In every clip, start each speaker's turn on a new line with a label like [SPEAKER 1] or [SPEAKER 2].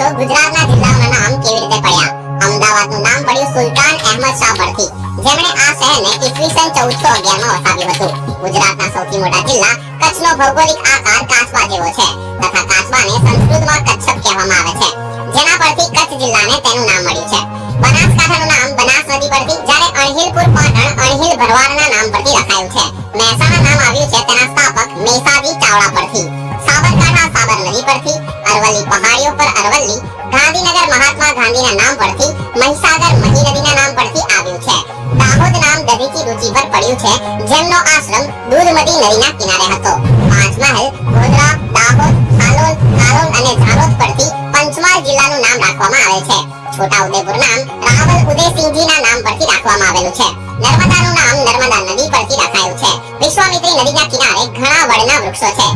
[SPEAKER 1] છો ગુજરાતના જિલ્લાઓના નામ કેવી રીતે પડ્યા? અમદાવાદનું નામ પડ્યું સુલતાન અહેમદ શાહ પરથી. જેમણે આ શહેરને ઈસવીસન 1411 માં વસાવ્યું હતું. ગુજરાતના સૌથી મોટા જિલ્લા કચ્છનો ભૌગોલિક આકાર કાચબા જેવો છે તથા કાચબાને સંસ્કૃતમાં કચ્છપ કહેવામાં આવે છે. જેના પરથી કચ્છ જિલ્લાને તેનું નામ મળ્યું છે. બનાસકાંઠાનું નામ બનાસ નદી પરથી, જ્યારે અણહિલપુર પાટણ, અણહિલ ભરવાડના નામ પરથી રખાયું છે. મહેસાણા નામ આવ્યું છે તેના સ્થાપક મેસાજી ચાવડા પરથી. સાબરકાંઠા સાબર નદી પરથી અરવલ્લી પહાડીઓ પર અરવલ્લી ગાંધીનગર મહાત્મા ગાંધીના નામ પરથી મહીસાગર મહી નદીના નામ પરથી આવ્યું છે. દાહોદ નામ દધીચી રુચિ પર પડ્યું છે, જેમનો આશ્રમ દૂધમતી નદીના કિનારે હતો. પાંચમહાલ ગોધરા, દાહોદ સાલોલ હાલોલ અને ઝાલોદ પરથી પંચમહાલ જિલ્લાનું નામ રાખવામાં આવે છે. છોટાઉદેપુર નામ રાવલ ઉદયસિંહજીના નામ પરથી રાખવામાં આવેલું છે. નર્મદાનું નામ નર્મદા નદી પરથી રખાયું છે. વિશ્વામિત્રી નદીના કિનારે ઘણા વડના વૃક્ષો છે.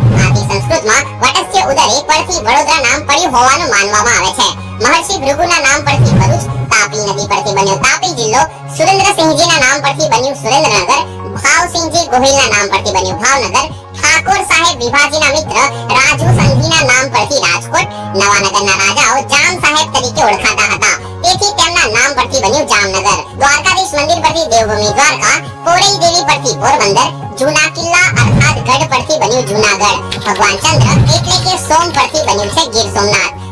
[SPEAKER 1] વટસ્ય પરથી વડોદરા નામ પડ્યું હોવાનું માનવામાં આવે છે. મહર્ષિ ભૃગુના નામ પરથી ભરૂચ, તાપી નદી પરથી બન્યો. તાપી જિલ્લો સુરેન્દ્રસિંહજીના નામ પરથી બન્યું સુરેન્દ્રનગર, ભાવસિંહજી ગોહિલના નામ પરથી બન્યું ભાવનગર, ઠાકોર સાહેબ વિભાજીના મિત્ર, રાજુ સંઘીના નામ પરથી રાજકોટ, નવાનગરના રાજાઓ જામ સાહેબ તરીકે ઓળખાતા હતા. તેથી તેમના નામ પરથી બન્યું જામનગર. દ્વારકાધીશ મંદિર પરથી દેવભૂમિ દ્વારકા, કોરઈ દેવી પરથી પોરબંદર, જૂના કિલ્લા અર્થાત ગઢ પરથી બન્યું જૂનાગઢ. ભગવાન ચંદ્ર એટલે કે સોમ પરથી બન્યું છે ગીર સોમનાથ